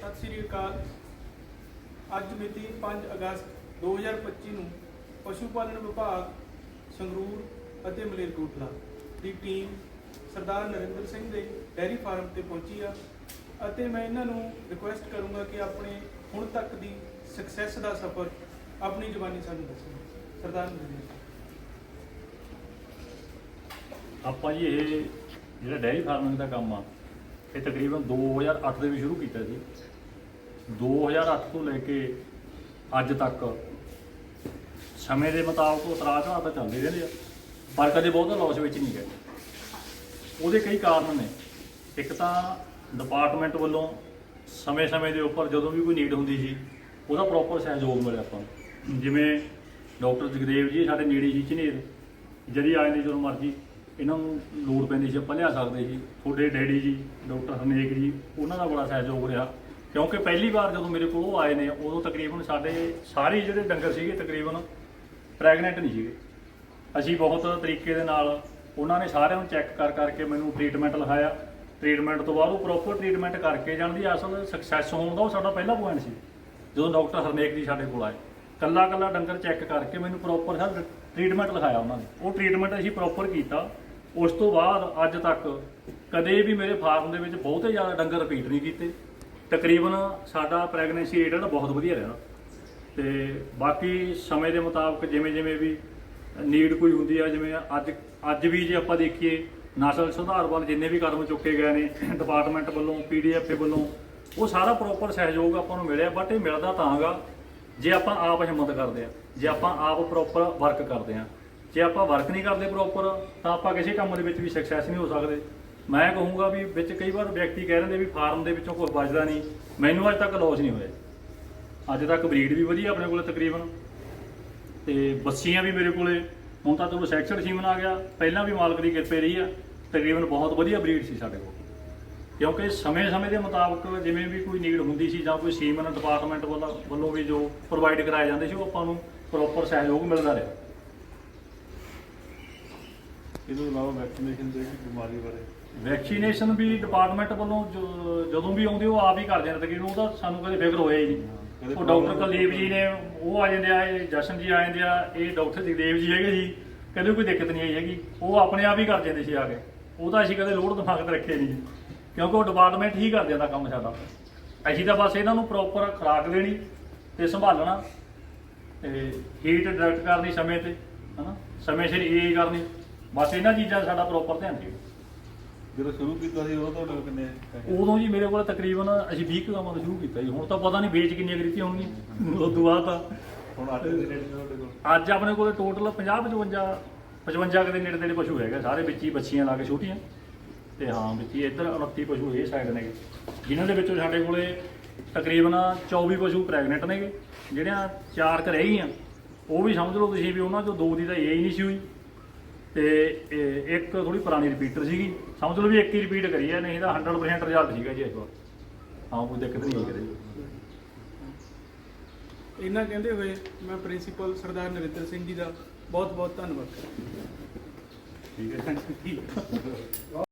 ਸਤਿ ਸ੍ਰੀ ਅਕਾਲ। ਅੱਜ ਮਿਤੀ 5 ਅਗਸਤ 2025 ਨੂੰ ਪਸ਼ੂ ਪਾਲਣ ਵਿਭਾਗ ਸੰਗਰੂਰ ਅਤੇ ਮਲੇਰਕੋਟਲਾ ਦੀ ਟੀਮ ਸਰਦਾਰ ਨਰਿੰਦਰ ਸਿੰਘ ਦੇ ਡੈਰੀ ਫਾਰਮ ਤੇ ਪਹੁੰਚੀ ਆ ਅਤੇ ਮੈਂ ਇਹਨਾਂ ਨੂੰ ਰਿਕੁਐਸਟ ਕਰੂੰਗਾ ਕਿ ਆਪਣੇ ਹੁਣ ਤੱਕ ਦੀ ਸਕਸੈਸ ਦਾ ਸਫ਼ਰ ਆਪਣੀ ਜ਼ੁਬਾਨੀ ਸਾਨੂੰ ਦੱਸੋ ਸਰਦਾਰ ਨਰਿੰਦਰ ਸਿੰਘ। ਆਪਾਂ ਜੀ ਇਹ ਜਿਹੜਾ ਡੈਰੀ ਫਾਰਮਿੰਗ ਦਾ ਕੰਮ ਆ ਇਹ ਤਕਰੀਬਨ 2008 ਦੇ ਵਿੱਚ ਸ਼ੁਰੂ ਕੀਤਾ ਸੀ 2008 ਤੋਂ ਲੈ ਕੇ ਅੱਜ ਤੱਕ ਸਮੇਂ ਦੇ ਮੁਤਾਬਕ ਉਤਰਾਅ ਚੜਾਅ ਤਾਂ ਚੱਲਦੇ ਰਹਿੰਦੇ ਆ, ਪਰ ਕਦੇ ਬਹੁਤਾ ਲੋਸ ਵਿੱਚ ਨਹੀਂ ਗਏ ਉਹਦੇ ਕਈ ਕਾਰਨ ਨੇ। ਇੱਕ ਤਾਂ ਡਿਪਾਰਟਮੈਂਟ ਵੱਲੋਂ ਸਮੇਂ-ਸਮੇਂ ਦੇ ਉੱਪਰ ਜਦੋਂ ਵੀ ਕੋਈ ਨੀਡ ਹੁੰਦੀ ਸੀ, ਉਹਦਾ ਪ੍ਰੋਪਰ ਸਹਿਯੋਗ ਮਿਲਿਆ ਆਪਾਂ ਨੂੰ। ਜਿਵੇਂ ਡਾਕਟਰ ਜਗਦੇਵ ਜੀ, ਸਾਡੇ ਨੇੜੇ ਸੀ ਝਨੇਰ। ਜਦੀ ਆਏ ਨੇ ਜਦੋਂ ਮਰਜ਼ੀ। ਇਹਨਾਂ ਨੂੰ ਲੋੜ ਪੈਂਦੀ ਸੀ ਆਪਾਂ ਲਿਆ ਸਕਦੇ ਸੀ। ਤੁਹਾਡੇ ਡੈਡੀ ਜੀ, ਡਾਕਟਰ ਹਰਨੇਕ ਜੀ, ਉਹਨਾਂ ਦਾ ਬੜਾ ਸਹਿਯੋਗ ਰਿਹਾ। ਕਿਉਂਕਿ ਪਹਿਲੀ ਵਾਰ ਜਦੋਂ ਮੇਰੇ ਕੋਲ ਉਹ ਆਏ ਨੇ, ਉਦੋਂ ਤਕਰੀਬਨ ਸਾਡੇ ਸਾਰੇ ਜਿਹੜੇ ਡੰਗਰ ਸੀਗੇ, ਤਕਰੀਬਨ ਪ੍ਰੈਗਨੈਂਟ ਨਹੀਂ ਸੀਗੇ। ਅਸੀਂ ਬਹੁਤ ਤਰੀਕੇ ਦੇ ਨਾਲ ਉਹਨਾਂ ਨੇ ਸਾਰਿਆਂ ਨੂੰ ਚੈੱਕ ਕਰ ਕਰਕੇ ਮੈਨੂੰ ਟ੍ਰੀਟਮੈਂਟ ਲਿਖਾਇਆ। ਟ੍ਰੀਟਮੈਂਟ ਤੋਂ ਬਾਅਦ ਉਹ ਪ੍ਰੋਪਰ ਟ੍ਰੀਟਮੈਂਟ ਕਰਕੇ ਜਾਣ ਦੀ ਅਸਲ ਸਕਸੈਸ ਹੋਣ ਦਾ ਉਹ ਸਾਡਾ ਪਹਿਲਾ ਪੁਆਇੰਟ ਸੀ। ਜਦੋਂ ਡਾਕਟਰ ਹਰਨੇਕ ਜੀ ਸਾਡੇ ਕੋਲ ਆਏ ਕੱਲਾ ਕੱਲਾ ਡੰਗਰ ਚੈੱਕ ਕਰਕੇ ਮੈਨੂੰ ਪ੍ਰੋਪਰ ਸਰ ਟ੍ਰੀਟਮੈਂਟ ਲਿਖਾਇਆ ਉਹਨਾਂ ਨੇ। ਉਹ ਟ੍ਰੀਟਮੈਂਟ ਅਸੀਂ ਪ੍ਰੋਪਰ ਕੀਤਾ। ਉਸ ਤੋਂ ਬਾਅਦ ਅੱਜ ਤੱਕ ਕਦੇ ਵੀ ਮੇਰੇ ਫਾਰਮ ਦੇ ਵਿੱਚ ਬਹੁਤੇ ਜ਼ਿਆਦਾ ਡੰਗਰ ਰਿਪੀਟ ਨਹੀਂ ਕੀਤੇ। ਤਕਰੀਬਨ ਸਾਡਾ ਪ੍ਰੈਗਨੈਂਸੀ ਰੇਟ ਬਹੁਤ ਵਧੀਆ ਰਹਿਣਾ ਤੇ ਬਾਕੀ ਸਮੇਂ ਦੇ ਮੁਤਾਬਕ ਜਿਵੇਂ ਜਿਵੇਂ ਵੀ ਨੀਡ ਕੋਈ ਹੁੰਦੀ ਆ, ਜਿਵੇਂ ਅੱਜ ਅੱਜ ਵੀ ਜੇ ਆਪਾਂ ਦੇਖੀਏ, ਨਸਲ ਸੁਧਾਰ ਵੱਲ ਜਿੰਨੇ ਵੀ ਕਦਮ ਚੁੱਕੇ ਗਏ ਨੇ ਡਿਪਾਰਟਮੈਂਟ ਵੱਲੋਂ ਪੀਡੀਐਫ ਵੱਲੋਂ, ਉਹ ਸਾਰਾ ਪ੍ਰੋਪਰ ਸਹਿਯੋਗ ਆਪਾਂ ਨੂੰ ਮਿਲਿਆ ਬਟ ਇਹ ਮਿਲਦਾ ਤਾਂਗਾ ਜੇ ਆਪਾਂ ਆਪ ਹਿੰਮਤ ਕਰਦੇ ਆ, ਜੇ ਆਪਾਂ ਆਪ ਪ੍ਰੋਪਰ ਵਰਕ ਕਰਦੇ ਆ। ਜੇ ਆਪਾਂ ਵਰਕ ਨਹੀਂ ਕਰਦੇ ਪ੍ਰੋਪਰ ਤਾਂ ਆਪਾਂ ਕਿਸੇ ਕੰਮ ਦੇ ਵਿੱਚ ਵੀ ਸਕਸੈਸ ਨਹੀਂ ਹੋ ਸਕਦੇ। ਮੈਂ ਕਹੂੰਗਾ ਵੀ ਵਿੱਚ ਕਈ ਵਾਰ ਵਿਅਕਤੀ ਕਹਿ ਰਹੇ ਨੇ ਵੀ ਫਾਰਮ ਦੇ ਵਿੱਚੋਂ ਕੁਝ ਬਚਦਾ ਨਹੀਂ। ਮੈਨੂੰ ਅੱਜ ਤੱਕ ਲਾਸ ਨਹੀਂ ਹੋਇਆ। ਅੱਜ ਤੱਕ ਬਰੀਡ ਵੀ ਵਧੀਆ ਆਪਣੇ ਕੋਲ ਤਕਰੀਬਨ। ਤੇ ਬੱਸੀਆਂ ਵੀ ਮੇਰੇ ਕੋਲੇ। ਹੁਣ ਤਾਂ ਚਲੋ ਸੈਕਸ਼ਨ ਸੀਮਨ ਆ ਗਿਆ। ਪਹਿਲਾਂ ਵੀ ਮਾਲਕ ਦੀ ਕਿਰਪਾ ਰਹੀ ਆ। ਤਕਰੀਬਨ ਬਹੁਤ ਵਧੀਆ ਬਰੀਡ ਸੀ ਸਾਡੇ ਕੋਲ। ਕਿਉਂਕਿ ਸਮੇਂ-ਸਮੇਂ ਦੇ ਮੁਤਾਬਕ ਜਿਵੇਂ ਵੀ ਕੋਈ ਨੀਡ ਹੁੰਦੀ ਸੀ ਜਾਂ ਕੋਈ ਸੀਮਨ ਡਿਪਾਰਟਮੈਂਟ ਵੱਲੋਂ ਵੱਲੋਂ ਵੀ ਜੋ ਪ੍ਰੋਵਾਈਡ ਕਰਾਏ ਜਾਂਦੇ ਸੀ, ਉਹ ਆਪਾਂ ਨੂੰ ਪ੍ਰੋਪਰ ਸਹਿਯੋਗ ਮਿਲਦਾ ਰਿਹਾ। ਇਹਦੇ ਇਲਾਵਾ ਵੈਕਸੀਨੇਸ਼ਨ ਦੇ ਵੀ ਬਿਮਾਰੀ ਬਾਰੇ। ਵੈਕਸੀਨੇਸ਼ਨ ਵੀ ਡਿਪਾਰਟਮੈਂਟ ਵੱਲੋਂ ਜੋ- ਜਦੋਂ ਵੀ ਆਉਂਦੇ ਉਹ ਆਪ ਹੀ ਕਰ ਜਾਂਦੇ ਤਕਰੀਬਨ ਉਹਦਾ ਸਾਨੂੰ ਕਦੇ ਫਿਕਰ ਹੋਇਆ ਹੀ ਨਹੀਂ। ਉਹ ਡਾਕਟਰ ਕੁਲਦੀਪ ਜੀ ਨੇ ਉਹ ਆ ਜਾਂਦੇ ਆ ਇਹ ਜਸ਼ਨ ਜੀ ਆ ਜਾਂਦੇ ਆ ਇਹ ਡਾਕਟਰ ਜਗਦੇਵ ਜੀ ਹੈਗੇ ਜੀ। ਕਦੇ ਕੋਈ ਦਿੱਕਤ ਨਹੀਂ ਆਈ ਹੈਗੀ। ਉਹ ਆਪਣੇ ਆਪ ਹੀ ਕਰ ਜਾਂਦੇ ਸੀ ਆ ਕੇ। ਉਹ ਤਾਂ ਅਸੀਂ ਕਦੇ ਲੋਡ ਦਿਮਾਗ ਤੇ ਰੱਖੇ ਨਹੀਂ। ਕਿਉਂਕਿ ਉਹ ਡਿਪਾਰਟਮੈਂਟ ਹੀ ਕਰ ਜਾਂਦਾ ਕੰਮ ਸਾਡਾ। ਅਸੀਂ ਤਾਂ ਬਸ ਇਹਨਾਂ ਨੂੰ ਪ੍ਰੋਪਰ ਖੁਰਾਕ ਦੇਣੀ ਤੇ ਸੰਭਾਲਣਾ ਤੇ ਹੀਟ ਡਾਇਰੈਕਟ ਕਰਨੀ ਸਮੇਂ ਤੇ ਹਨਾ? ਸਮੇਂ ਸਿਰ ਏ ਕਰਨੀ। ਬਸ ਇਹਨਾਂ ਚੀਜ਼ਾਂ ਦਾ ਸਾਡਾ ਪ੍ਰੋਪਰ ਧਿਆਨ ਦਿਓ ਜਦੋਂ ਸ਼ੁਰੂ ਕੀਤਾ ਸੀ ਉਦੋਂ ਤੁਹਾਡੇ ਕੋਲ ਕਿੰਨੇ ਪੈਸੇ? ਉਦੋਂ ਜੀ ਮੇਰੇ ਕੋਲ ਤਕਰੀਬਨ ਅਸੀਂ 20 ਕੁ ਤੋਂ ਸ਼ੁਰੂ ਕੀਤਾ ਜੀ। ਹੁਣ ਤਾਂ ਪਤਾ ਨਹੀਂ ਵੇਚ ਕਿੰਨੀਆਂ ਕਰੀਤੀਆਂ ਹੋਣਗੀਆਂ। ਉਸ ਤੋਂ ਬਾਅਦ ਤਾਂ ਹੁਣ ਅੱਠ ਦੇ ਨੇ ਤੁਹਾਡੇ ਕੋਲ? ਅੱਜ ਆਪਣੇ ਕੋਲ ਟੋਟਲ 50 55 55 ਕੁ ਦੇ ਨੇੜੇ ਤੇੜੇ ਪਸ਼ੂ ਹੈਗੇ ਸਾਰੇ ਵਿੱਚ ਹੀ ਬੱਚੀਆਂ ਲਾ ਕੇ ਛੋਟੀਆਂ। ਤੇ ਹਾਂ ਵਿੱਚ ਹੀ ਇੱਧਰ 29 ਪਸ਼ੂ ਇਹ ਸਾਈਡ ਨੇਗੇ। ਜਿਨ੍ਹਾਂ ਦੇ ਵਿੱਚੋਂ ਸਾਡੇ ਕੋਲੇ ਤਕਰੀਬਨ 24 ਪਸ਼ੂ ਪ੍ਰੈਗਨੈਂਟ ਨੇਗੇ। ਜਿਹੜਿਆਂ ਚਾਰ ਕੁ ਰਹਿ ਗਈਆਂ ਉਹ ਵੀ ਸਮਝ ਲਓ ਤੁਸੀਂ ਵੀ ਉਹਨਾਂ ਚੋਂ ਦੋ ਦੀ ਤਾਂ ਇਹ ਹੀ ਨਹੀਂ ਸੀ ਹੋਈ। ਤੇ ਇੱਕ ਥੋੜੀ ਪੁਰਾਣੀ ਰਿਪੀਟਰ ਸੀਗੀ। ਸਮਝ ਲਓ ਵੀ ਇੱਕ ਹੀ ਰਿਪੀਟ ਕਰੀ ਹੈ ਨਹੀਂ ਤਾਂ 100% ਰਿਜ਼ਲਟ ਸੀਗਾ ਜੀ ਇਸ ਵਾਰ ਹਾਂ ਕੋਈ ਦਿੱਕਤ ਨਹੀਂ ਕਦੇ। ਇਹਨਾਂ ਕਹਿੰਦੇ ਹੋਏ ਮੈਂ ਪ੍ਰਿੰਸੀਪਲ ਸਰਦਾਰ ਨਰਿੰਦਰ ਸਿੰਘ ਜੀ ਦਾ ਬਹੁਤ ਬਹੁਤ ਧੰਨਵਾਦ। ਕਰਦਾ ਠੀਕ ਹੈ।